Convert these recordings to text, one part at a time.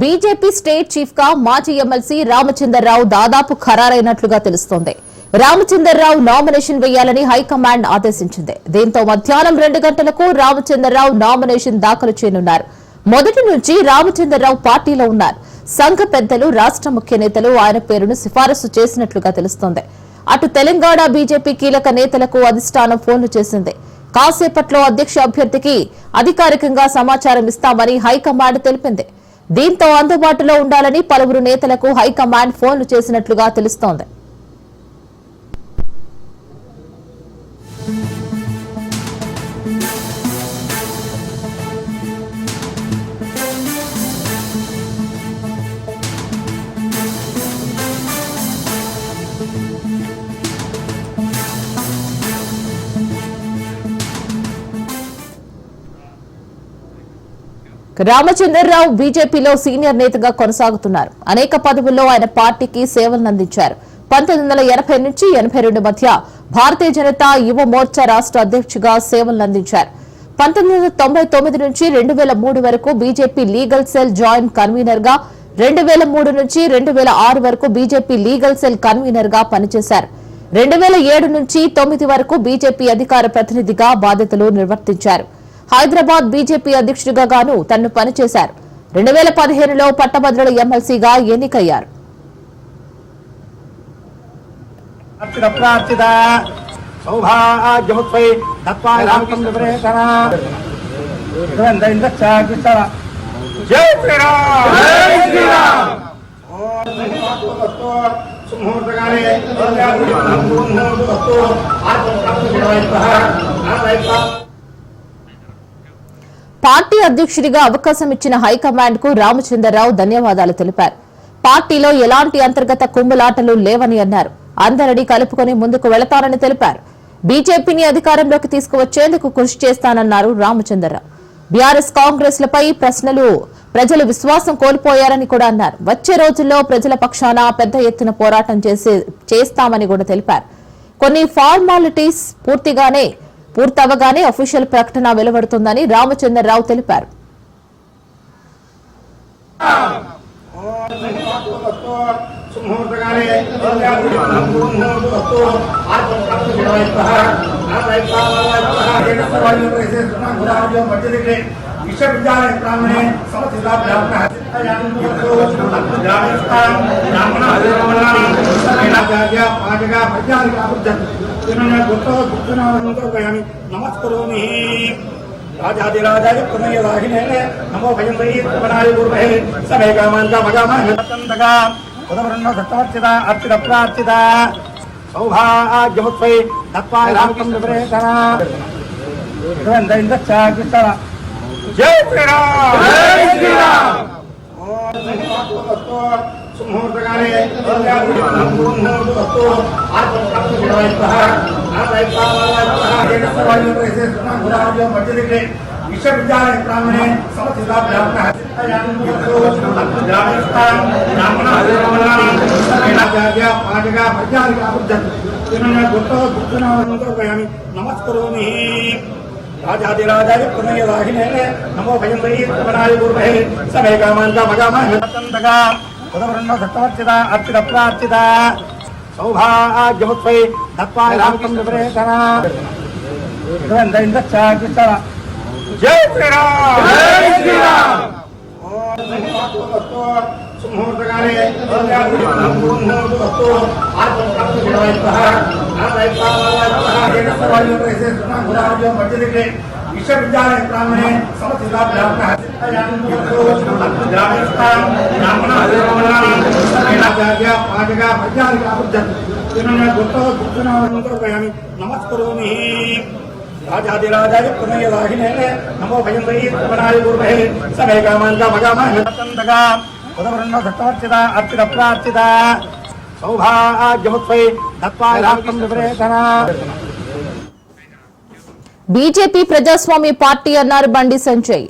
BJP state చీఫ్గా మాజీ MLC Ramachandar Rao దాదాపు ఖరారైనట్లుగా తెలుస్తోంది. రామచందర్రావు నామినేషన్ వేయాలని హైకమాండ్ ఆదేశించింది. దీంతో మధ్యాహ్నం రెండు గంటలకు రామచందర్రావు నామినేషన్ దాఖలు చేయనున్నారు. మొదటి నుంచి రామచందర్రావు పార్టీలో ఉన్నారు. సంఘ పెద్దలు రాష్ట్ర ముఖ్య నేతలు ఆయన పేరును సిఫారసు చేసినట్లుగా తెలుస్తోంది. అటు తెలంగాణ బీజేపీ కీలక నేతలకు అధిష్టానం ఫోన్లు చేసింది. కాసేపట్లో అధ్యక్ష అభ్యర్థికి అధికారికంగా సమాచారం ఇస్తామని హైకమాండ్ తెలిపింది. దీంతో అందుబాటులో ఉండాలని పలువురు నేతలకు హైకమాండ్ ఫోన్లు చేసినట్లుగా తెలుస్తోంది. రామచంద్రరావు బీజేపీలో సీనియర్ నేతగా కొనసాగుతున్నారు. అనేక పదవుల్లో ఆయన పార్టీకి సేవలను అందించారు పంతొమ్మిది వందల ఎనభై నుంచి ఎనభై రెండు మధ్య భారతీయ జనతా యువ మోర్చా రాష్ట్ర అధ్యక్షుగా సేవలను అందించారు పంతొమ్మిది వందల తొంభై తొమ్మిది నుంచి రెండు వేల మూడు వరకు బీజేపీ లీగల్ సెల్ జాయింట్ కన్వీనర్గా రెండు వేల మూడు నుంచి రెండు వేల ఆరు వరకు బీజేపీ లీగల్ సెల్ కన్వీనర్గా పనిచేశారు. రెండు వేల ఏడు నుంచి తొమ్మిది వరకు బీజేపీ అధికార ప్రతినిధిగా బాధ్యతలు నిర్వర్తించారు. హైదరాబాద్ బీజేపీ అధ్యక్షుడిగా గాను తను పనిచేశారు. రెండు వేల పదిహేనులో పట్టభద్రుల ఎమ్మెల్సీగా ఎన్నికయ్యారు ప్రార్చిత సౌభాగ్యముత్వై దత్వాయ రామకం విపరేతన ఇదంత ఇంద్రచాకిస్తర జై శ్రీరామ్ జై శ్రీరామ్ సుముహూర్తకాలే పార్టీ అధ్యక్షుడిగా అవకాశం ఇచ్చిన హైకమాండ్కు రామచంద్రరావు ధన్యవాదాలు తెలిపారు. పార్టీలో ఎలాంటి అంతర్గత కుంభలాటలు లేవని అన్నారు. అందరినీ కలుపుకొని ముందుకు వెళతారని తెలిపారు. బీజేపీని అధికారంలోకి తీసుకువచ్చేందుకు కృషి చేస్తానన్నారు రామచంద్రరావు. బీఆర్ఎస్ కాంగ్రెస్ లపై ప్రశ్నలు ప్రజలు విశ్వాసం కోల్పోయారని కూడా అన్నారు. వచ్చే రోజుల్లో ప్రజల పక్షాన పెద్ద ఎత్తున పోరాటం చేసే చేస్తామని కూడా తెలిపారు. కొన్ని ఫార్మాలిటీస్ పూర్తిగానే పూర్తవగానే అఫీషియల్ ప్రకటన వెలువడుతుందని రామచంద్రరావు తెలిపారు. సుముహూర్తకాలే విశ్వవిద్యాలయ ప్రాంగణే திருநா குற்றவ குற்றநாதன் பயாமி நமஸ்கரோமி ராஜாதிராஜாய புனயதாகினேன நமோ பயம் வை புவனாய குருமஹே சமே காமான் காம காம ஹதந்தகா உதவரண்ண சட்டவர்ச்சிதா அர்ச்சித பிரார்ச்சிதா சௌபாகியமுத்வை தத்வாய ராமகம் விபரேதனா இந்த இந்த சாகிஸ்தலா ஜெய் ஸ்ரீராம் ஜெய் ஸ்ரீராம் ஓம் సౌభాగ్యముత్వై దత్వాయ రామకం విపరేతన ఇదంత ఇంద్రచాకిస్తర జై శ్రీరామ్ జై శ్రీరామ్ సుముహూర్తకాలే విశ్వవిద్యాలయ ప్రాంగణే సమస్త నమస్కరోమి రాజాదిరాజాయ పునయదాహినే నమో భయం వై ప్రమణాయ గురుమహే సమే కామాంత మగామంతగా ఉదవరణ దత్తవర్చిత అర్చిత ప్రార్చిత సౌభాగ్యముత్వై దత్వాయ రామకం విపరేతన ఇదంత ఇంద్రచాకిస్తర జై శ్రీరామ్! జై శ్రీరామ్! సుముహూర్తకాలే विश्वविद्यालय ಪ್ರಾಂಗಣೆ ಸಮಸ್ತ ಗ್ರಾಮೀಣ ಪಾಠಕ ವೈಜ್ಞಾನಿಕ सौभाग्यमुत्वै दत्त्वा रामकं विप्रेतना బీజేపీ ప్రజాస్వామ్య పార్టీ అన్నారు బండి సంజయ్.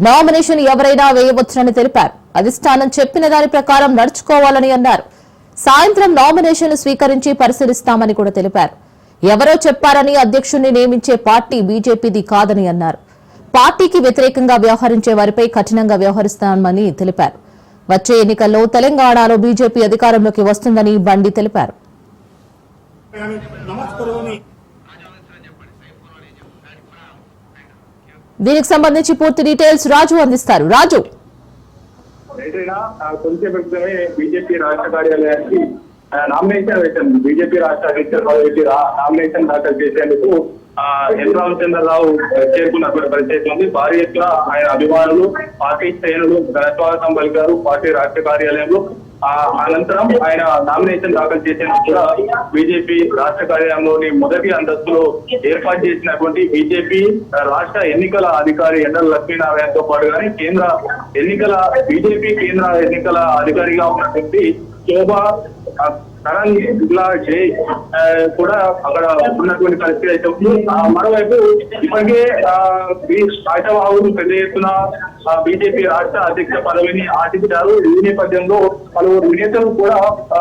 నామినేషన్ ఎవరైనా వేయవచ్చునని తెలిపారు. అధిష్టానం చెప్పిన దాని ప్రకారం నడుచుకోవాలని అన్నారు. సాయంత్రం నామినేషన్ స్వీకరించి పరిశీలిస్తామని కూడా తెలిపారు. ఎవరో చెప్పారని అధ్యక్షుణ్ణి నియమించే పార్టీ బీజేపీది కాదని అన్నారు. పార్టీకి వ్యతిరేకంగా వ్యవహరించే వారిపై కఠినంగా వ్యవహరిస్తామని తెలిపారు. వచ్చే ఎన్నికల్లో తెలంగాణలో బీజేపీ అధికారంలోకి వస్తుందని బండి తెలిపారు. దీనికి సంబంధించి పూర్తి డీటెయిల్స్ రాజు అందిస్తారు. రాజు. కొంచెం బీజేపీ రాష్ట్ర కార్యాలయానికి ఆ, నామినేషన్ వేశాను బీజేపీ రాష్ట్ర అధ్యక్షుల పదవికి రా- నామినేషన్ దాఖలు చేసేందుకు ఆ, ఎన్. రామచంద్రరావు చేరుకున్నటువంటి పరిస్థితి ఉంది. భారీ ఎత్తున ఆయన అభిమానులు పార్టీ శ్రేణులు ఘనస్వాగతం పలికారు పార్టీ రాష్ట్ర కార్యాలయంలో అనంతరం ఆయన నామినేషన్ దాఖలు చేసేందుకు కూడా బీజేపీ రాష్ట్ర కార్యాలయంలోని మొదటి అంతస్తులో ఏర్పాటు చేసినటువంటి బీజేపీ రాష్ట్ర ఎన్నికల అధికారి ఎండల లక్ష్మీనారాయణతో పాటు కానీ కేంద్ర ఎన్నికల బీజేపీ కేంద్ర ఎన్నికల అధికారిగా ఉన్నటువంటి శోభా స్థలాన్ని ఇలా జై కూడా అక్కడ ఉన్నటువంటి పరిస్థితి అయితే ఉంది. మరోవైపు ఇప్పటికే ఆ, ఈ పెద్ద ఎత్తున ఆ, బీజేపీ రాష్ట్ర అధ్యక్ష పదవిని ఆశించారు. ఈ నేపథ్యంలో పలువురు నేతలు కూడా ఆ,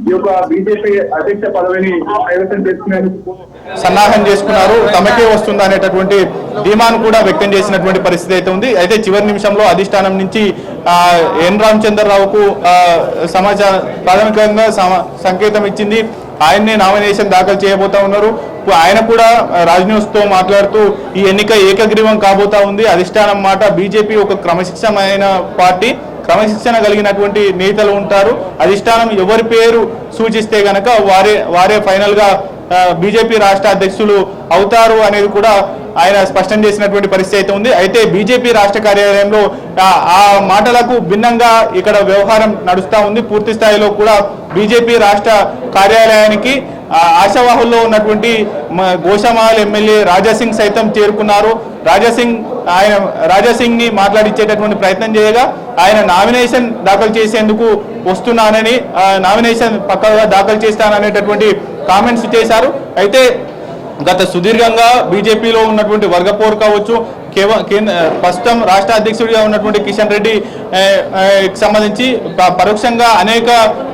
ఈ యొక్క బీజేపీ అధ్యక్ష పదవిని కైవసం చేసుకునేందుకు సన్నాహం చేసుకున్నారు. తమకే వస్తుందా అనేటటువంటి ధీమాను కూడా వ్యక్తం చేసినటువంటి పరిస్థితి అయితే ఉంది. అయితే చివరి నిమిషంలో అధిష్టానం నుంచి ఎన్ రామచంద్రరావుకు సమాచారం ప్రాథమికంగా సంకేతం ఇచ్చింది. ఆయన్నే నామినేషన్ దాఖలు చేయబోతా ఉన్నారు. ఆయన కూడా రాజ్ న్యూస్తో మాట్లాడుతూ ఈ ఎన్నిక ఏకగ్రీవం కాబోతా ఉంది. అధిష్టానం మాట బీజేపీ ఒక క్రమశిక్షమైన పార్టీ. క్రమశిక్షణ కలిగినటువంటి నేతలు ఉంటారు. అధిష్టానం ఎవరి పేరు సూచిస్తే గనక వారే వారే ఫైనల్గా బీజేపీ రాష్ట్ర అధ్యక్షులు అవుతారు అనేది కూడా ఆయన స్పష్టం చేసినటువంటి పరిస్థితి అయితే ఉంది. అయితే బీజేపీ రాష్ట్ర కార్యాలయంలో ఆ- మాటలకు భిన్నంగా ఇక్కడ వ్యవహారం నడుస్తూ ఉంది. పూర్తి స్థాయిలో కూడా బీజేపీ రాష్ట్ర కార్యాలయానికి ఆశావాహుల్లో ఉన్నటువంటి మ- ఎమ్మెల్యే రాజాసింగ్ సైతం చేరుకున్నారు. రాజాసింగ్ ఆయన రాజాసింగ్ని మాట్లాడించేటటువంటి ప్రయత్నం చేయగా ఆయన నామినేషన్ దాఖలు చేసేందుకు వస్తున్నానని నామినేషన్ పక్కగా దాఖలు చేస్తాననేటటువంటి కామెంట్స్ చేశారు. అయితే గత సుదీర్ఘంగా బీజేపీలో ఉన్నటువంటి వర్గపోరు కావచ్చు కేంద్ర ప్రస్తుతం రాష్ట్ర అధ్యక్షుడిగా ఉన్నటువంటి కిషన్ రెడ్డి సంబంధించి ప- పరోక్షంగా అనేక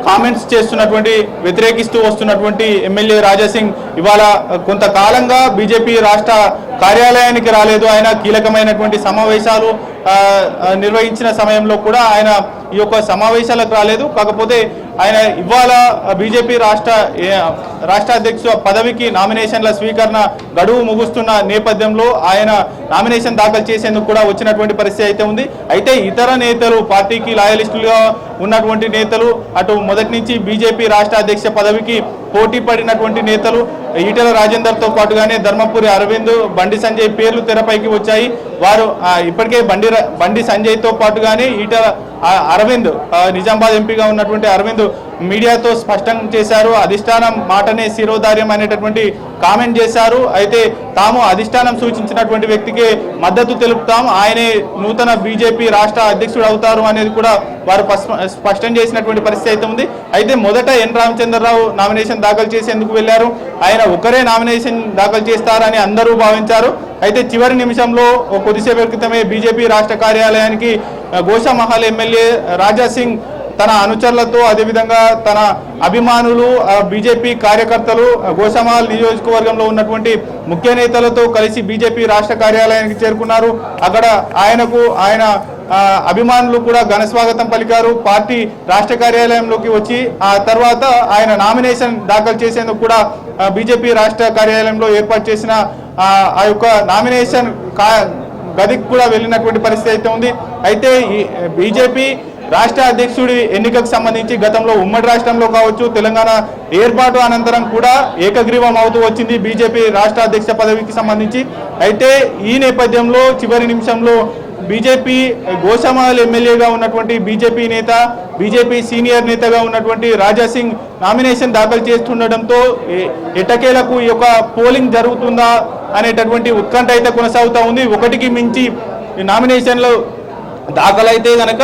కామెంట్స్ చేస్తున్నటువంటి వ్యతిరేకిస్తూ వస్తున్నటువంటి ఎమ్మెల్యే రాజాసింగ్ ఇవాళ కొంతకాలంగా బీజేపీ రాష్ట్ర కార్యాలయానికి రాలేదు. ఆయన కీలకమైనటువంటి సమావేశాలు నిర్వహించిన సమయంలో కూడా ఆయన ఈ యొక్క సమావేశాలకు రాలేదు. కాకపోతే ఆయన ఇవాళ బీజేపీ రాష్ట్ర రాష్ట్ర అధ్యక్ష పదవికి నామినేషన్ల స్వీకరణ గడువు ముగుస్తున్న నేపథ్యంలో ఆయన నామినేషన్ దాఖలు చేసేందుకు కూడా వచ్చినటువంటి పరిస్థితి అయితే ఉంది. అయితే ఇతర నేతలు పార్టీకి లాయలిస్టులుగా ఉన్నటువంటి నేతలు అటు మొదటి నుంచి బీజేపీ రాష్ట్ర అధ్యక్ష పదవికి పోటీ పడినటువంటి నేతలు ఈటెల రాజేందర్తో పాటుగానే ధర్మపురి అరవింద్ బండి సంజయ్ పేర్లు తెరపైకి వచ్చాయి. వారు ఇప్పటికే బండి ర- బండి సంజయ్తో పాటుగానే ఈటెల అరవింద్ నిజామాబాద్ ఎంపీగా ఉన్నటువంటి అరవింద్ మీడియాతో స్పష్టం చేశారు. అధిష్టానం మాటనే శిరోధార్యం అనేటటువంటి కామెంట్ చేశారు. అయితే తాము అధిష్టానం సూచించినటువంటి వ్యక్తికి మద్దతు తెలుపుతాం. ఆయనే నూతన బీజేపీ రాష్ట్ర అధ్యక్షుడు అవుతారు అనేది కూడా వారు స్పష్టం చేసినటువంటి పరిస్థితి అయితే ఉంది. అయితే మొదట ఎన్ రామచంద్రరావు నామినేషన్ దాఖలు చేసేందుకు వెళ్ళారు ఆయన ఒకరే నామినేషన్ దాఖలు చేస్తారని అందరూ భావించారు. అయితే చివరి నిమిషంలో కొద్దిసేపు క్రితమే బీజేపీ రాష్ట్ర కార్యాలయానికి గోషామహల్ ఎమ్మెల్యే రాజా సింగ్ తన అనుచరులతో అదేవిధంగా తన అభిమానులు బీజేపీ కార్యకర్తలు గోషామహల్ నియోజకవర్గంలో ఉన్నటువంటి ముఖ్య నేతలతో కలిసి బీజేపీ రాష్ట్ర కార్యాలయానికి చేరుకున్నారు. అక్కడ ఆయనకు ఆయన అభిమానులు కూడా ఘన స్వాగతం పలికారు. పార్టీ రాష్ట్ర కార్యాలయంలోకి వచ్చి ఆ తర్వాత ఆయన నామినేషన్ దాఖలు చేసేందుకు కూడా బీజేపీ రాష్ట్ర కార్యాలయంలో ఏర్పాటు చేసిన ఆ, యొక్క నామినేషన్ కా గదికి కూడా వెళ్ళినటువంటి పరిస్థితి అయితే ఉంది. అయితే బీజేపీ రాష్ట్ర అధ్యక్షుడి ఎన్నికకు సంబంధించి గతంలో ఉమ్మడి రాష్ట్రంలో కావచ్చు తెలంగాణ ఏర్పాటు అనంతరం కూడా ఏకగ్రీవం అవుతూ వచ్చింది బీజేపీ రాష్ట్ర అధ్యక్ష పదవికి సంబంధించి. అయితే ఈ నేపథ్యంలో చివరి నిమిషంలో బీజేపీ గోషామహల్ ఎమ్మెల్యేగా ఉన్నటువంటి బీజేపీ నేత బీజేపీ సీనియర్ నేతగా ఉన్నటువంటి రాజా సింగ్ నామినేషన్ దాఖలు చేస్తుండటంతో ఎటకేలకు ఈ యొక్క పోలింగ్ జరుగుతుందా అనేటటువంటి ఉత్కంఠ అయితే కొనసాగుతూ ఉంది. ఒకటికి మించి నామినేషన్లు దాఖలైతే కనుక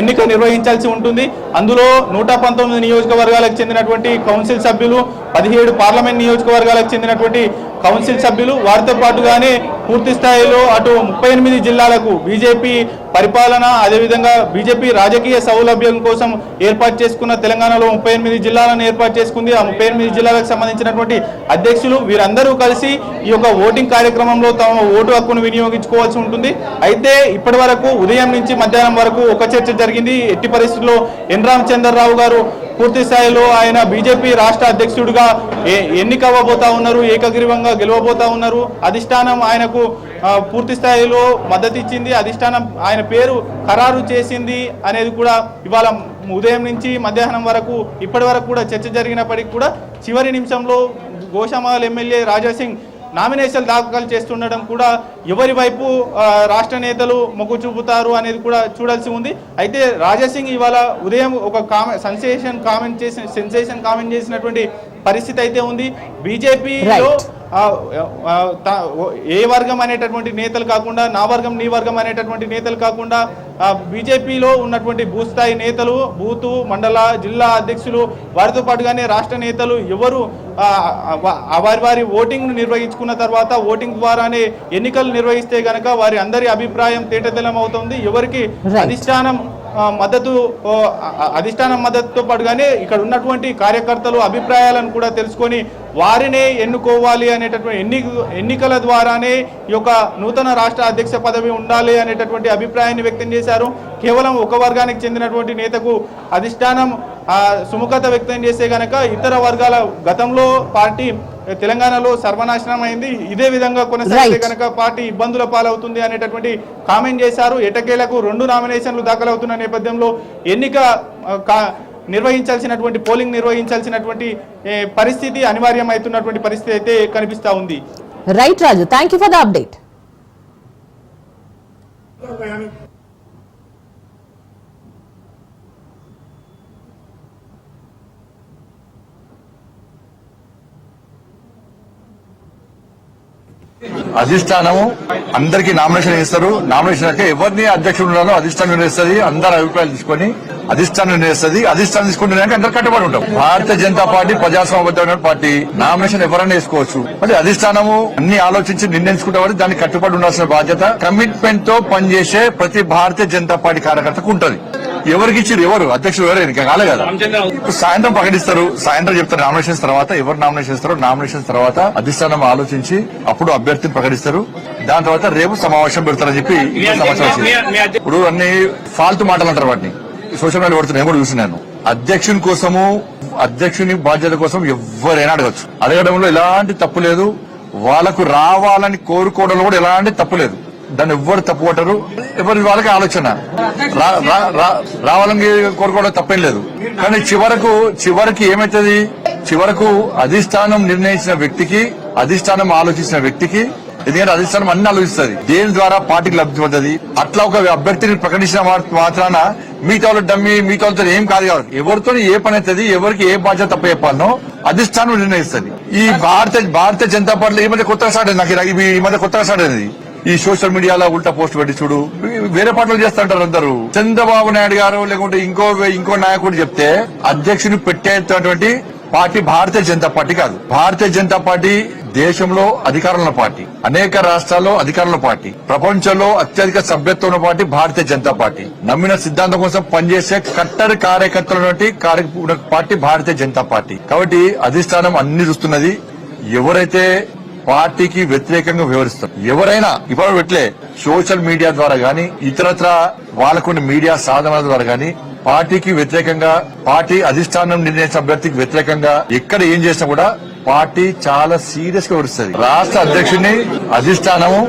ఎన్నిక నిర్వహించాల్సి ఉంటుంది. అందులో నూట పంతొమ్మిది నియోజకవర్గాలకు చెందినటువంటి కౌన్సిల్ సభ్యులు పదిహేడు పార్లమెంట్ నియోజకవర్గాలకు చెందినటువంటి కౌన్సిల్ సభ్యులు వారితో పాటుగానే పూర్తి స్థాయిలో అటు ముప్పై ఎనిమిది జిల్లాలకు బీజేపీ పరిపాలన అదేవిధంగా బీజేపీ రాజకీయ సౌలభ్యం కోసం ఏర్పాటు చేసుకున్న తెలంగాణలో ముప్పై ఎనిమిది జిల్లాలను ఏర్పాటు చేసుకుంది. ఆ ముప్పై ఎనిమిది జిల్లాలకు సంబంధించినటువంటి అధ్యక్షులు వీరందరూ కలిసి ఈ యొక్క ఓటింగ్ కార్యక్రమంలో తమ ఓటు హక్కును వినియోగించుకోవాల్సి ఉంటుంది. అయితే ఇప్పటి వరకు ఉదయం నుంచి మధ్యాహ్నం వరకు ఒక చర్చ జరిగింది. ఎట్టి పరిస్థితుల్లో ఎన్ రామచంద్రరావు గారు పూర్తి స్థాయిలో ఆయన బీజేపీ రాష్ట్ర అధ్యక్షుడిగా ఏ- ఎన్నికవ్వబోతా ఉన్నారు ఏకగ్రీవంగా గెలవబోతా ఉన్నారు. అధిష్టానం ఆయనకు పూర్తి స్థాయిలో మద్దతు ఇచ్చింది అధిష్టానం ఆయన పేరు ఖరారు చేసింది అనేది కూడా ఇవాళ ఉదయం నుంచి మధ్యాహ్నం వరకు ఇప్పటి వరకు కూడా చర్చ జరిగినప్పటికీ కూడా చివరి నిమిషంలో గోషామాల్ ఎమ్మెల్యే రాజాసింగ్ నామినేషన్ దాఖలు చేస్తుండడం కూడా ఎవరి వైపు రాష్ట్ర నేతలు మొగ్గు చూపుతారు అనేది కూడా చూడాల్సి ఉంది. అయితే రాజాసింగ్ ఇవాళ ఉదయం ఒక కామె సెన్సేషన్ కామెంట్ చేసిన సెన్సేషన్ కామెంట్ చేసినటువంటి పరిస్థితి అయితే ఉంది. బీజేపీలో ఏ వర్గం అనేటటువంటి నేతలు కాకుండా నా వర్గం నీ వర్గం అనేటటువంటి నేతలు కాకుండా బీజేపీలో ఉన్నటువంటి భూస్థాయి నేతలు బూతు మండల జిల్లా అధ్యక్షులు వారితో పాటుగానే రాష్ట్ర నేతలు ఎవరు వారి వారి ఓటింగ్ నిర్వహించుకున్న తర్వాత ఓటింగ్ ద్వారానే ఎన్నికలు నిర్వహిస్తే గనక వారి అందరి అభిప్రాయం తేటతెల్లం అవుతుంది ఎవరికి. అధిష్టానం మద్దతు అధిష్టానం మద్దతుతో పాటుగానే ఇక్కడ ఉన్నటువంటి కార్యకర్తలు అభిప్రాయాలను కూడా తెలుసుకొని వారినే ఎన్నుకోవాలి అనేటటువంటి ఎన్ని ఎన్నికల ద్వారానే ఈ యొక్క నూతన రాష్ట్ర అధ్యక్ష పదవి ఉండాలి అనేటటువంటి అభిప్రాయాన్ని వ్యక్తం చేశారు. కేవలం ఒక వర్గానికి చెందినటువంటి నేతకు అధిష్టానం సుముఖత వ్యక్తం చేస్తే కనుక ఇతర వర్గాల గతంలో పార్టీ తెలంగాణలో సర్వనాశనం అయింది ఇదే విధంగా కొనసాగితే. కనుక పార్టీ ఇబ్బందుల పాలవుతుంది అనేటటువంటి కామెంట్ చేశారు. ఎటకేలకు రెండు నామినేషన్లు దాఖలవుతున్న నేపథ్యంలో ఎన్నిక నిర్వహించాల్సినటువంటి పోలింగ్ నిర్వహించాల్సినటువంటి పరిస్థితి అనివార్యమవుతున్నటువంటి పరిస్థితి అయితే కనిపిస్తా ఉంది. Right Raju thank you for the update అధిష్టానము అందరికి నామినేషన్ ఇస్తారు నామినేషన్ అయితే ఎవరిని అధ్యక్షుడు ఉన్నారో అధిష్టానం నిర్ణయిస్తుంది అందరి అభిప్రాయాలు తీసుకొని అధిష్టానం నిర్ణయిస్తుంది. అధిష్టానం తీసుకుంటే అందరు కట్టుబడి ఉంటాం. భారతీయ జనతా పార్టీ ప్రజాస్వామ్యబద్ధమైన పార్టీ. నామినేషన్ ఎవరైనా వేసుకోవచ్చు. మరి అధిష్టానము అన్ని ఆలోచించి నిర్ణయించుకుంటే దాన్ని దానికి కట్టుబడి ఉండాల్సిన బాధ్యత. కమిట్మెంట్తో పనిచేసే ప్రతి భారతీయ జనతా పార్టీ కార్యకర్తకు ఉంటుంది. ఎవరికి ఇచ్చారు ఎవరు? అధ్యక్షుడు ఎవరు? ఇంకా కాలే కదా. ఇప్పుడు సాయంత్రం ప్రకటిస్తారు సాయంత్రం చెప్తారు నామినేషన్స్ తర్వాత. ఎవరు నామినేషన్ ఇస్తారో నామినేషన్స్ తర్వాత అధిష్టానం ఆలోచించి అప్పుడు అభ్యర్థిని ప్రకటిస్తారు. దాని తర్వాత రేపు సమావేశం పెడతారని చెప్పి సమాచారం. ఇప్పుడు అన్ని ఫాల్తు మాటలు అంటారు వాటిని. సోషల్ మీడియా పడుతున్నాయి నేను కూడా చూస్తున్నాను అధ్యక్షుని కోసము అధ్యక్షుని బాధ్యత కోసం ఎవరైనా అడగచ్చు. అడగడంలో ఎలాంటి తప్పు లేదు. వాళ్ళకు రావాలని కోరుకోవడంలో కూడా ఎలాంటి తప్పు లేదు. దాన్ని ఎవ్వరు తప్పు కొట్టరు ఎవరి వాళ్ళకి ఆలోచన. రావాలని కోరుకోవడం తప్పేం లేదు. కానీ చివరకు చివరికి ఏమైతుంది? చివరకు అధిష్టానం నిర్ణయించిన వ్యక్తికి అధిష్టానం ఆలోచించిన వ్యక్తికి ఎందుకంటే అధిష్టానం అన్ని ఆలోచిస్తుంది. దేని ద్వారా పార్టీకి లబ్ధి పడుతుంది అట్లా ఒక అభ్యర్థిని ప్రకటించిన మాత్రాన మిగతా డమ్మి మిగతా ఏం కాదు కాదు ఎవరితో ఏ పని అవుతుంది ఎవరికి ఏ బాధ్యత తప్ప చెప్పాలనో అధిష్టానం నిర్ణయిస్తుంది. ఈ భారత భారతీయ జనతా పార్టీ ఈ మధ్య కొత్తగా స్టార్ట్ అయింది నాకు ఈ మధ్య కొత్తగా స్టార్ట్ అయింది. ఈ సోషల్ మీడియాలో ఉల్టా పోస్ట్ పెట్టి చూడు. వేరే పాటలు చేస్తుంటారు అందరూ. చంద్రబాబు నాయుడు గారు లేకుంటే ఇంకో ఇంకో నాయకుడు చెప్తే అధ్యక్షుని పెట్టేటటువంటి పార్టీ భారతీయ జనతా పార్టీ కాదు. భారతీయ జనతా పార్టీ దేశంలో అధికారంలో పార్టీ. అనేక రాష్ట్రాల్లో అధికారంలో పార్టీ. ప్రపంచంలో అత్యధిక సభ్యత్వం ఉన్న పార్టీ భారతీయ జనతా పార్టీ. నమ్మిన సిద్ధాంతం కోసం పనిచేసే కట్టర్ కార్యకర్తల పార్టీ భారతీయ జనతా పార్టీ. కాబట్టి అధిష్టానం అన్ని చూస్తున్నది. ఎవరైతే పార్టీకి వ్యతిరేకంగా వివరిస్తారు ఎవరైనా ఇప్పుడు పెట్టలే సోషల్ మీడియా ద్వారా గానీ ఇతరత్ర వాళ్ళకున్న మీడియా సాధనాల ద్వారా గానీ పార్టీకి వ్యతిరేకంగా పార్టీ అధిష్టానం నిర్ణయించిన అభ్యర్థికి వ్యతిరేకంగా ఎక్కడ ఏం చేసినా కూడా పార్టీ చాలా సీరియస్గా వివరిస్తుంది రాష్ట్ర అధ్యక్షుడిని అధిష్టానము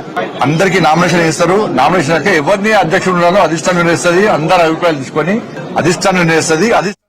అందరికి నామినేషన్ ఇస్తారు నామినేషన్ అయితే ఎవరిని అధ్యక్షుడు ఉండాలో అధిష్టానం నిర్ణయిస్తుంది. అందరి అభిప్రాయాలు తీసుకొని అధిష్టానం నిర్ణయిస్తుంది. అధిష్టానం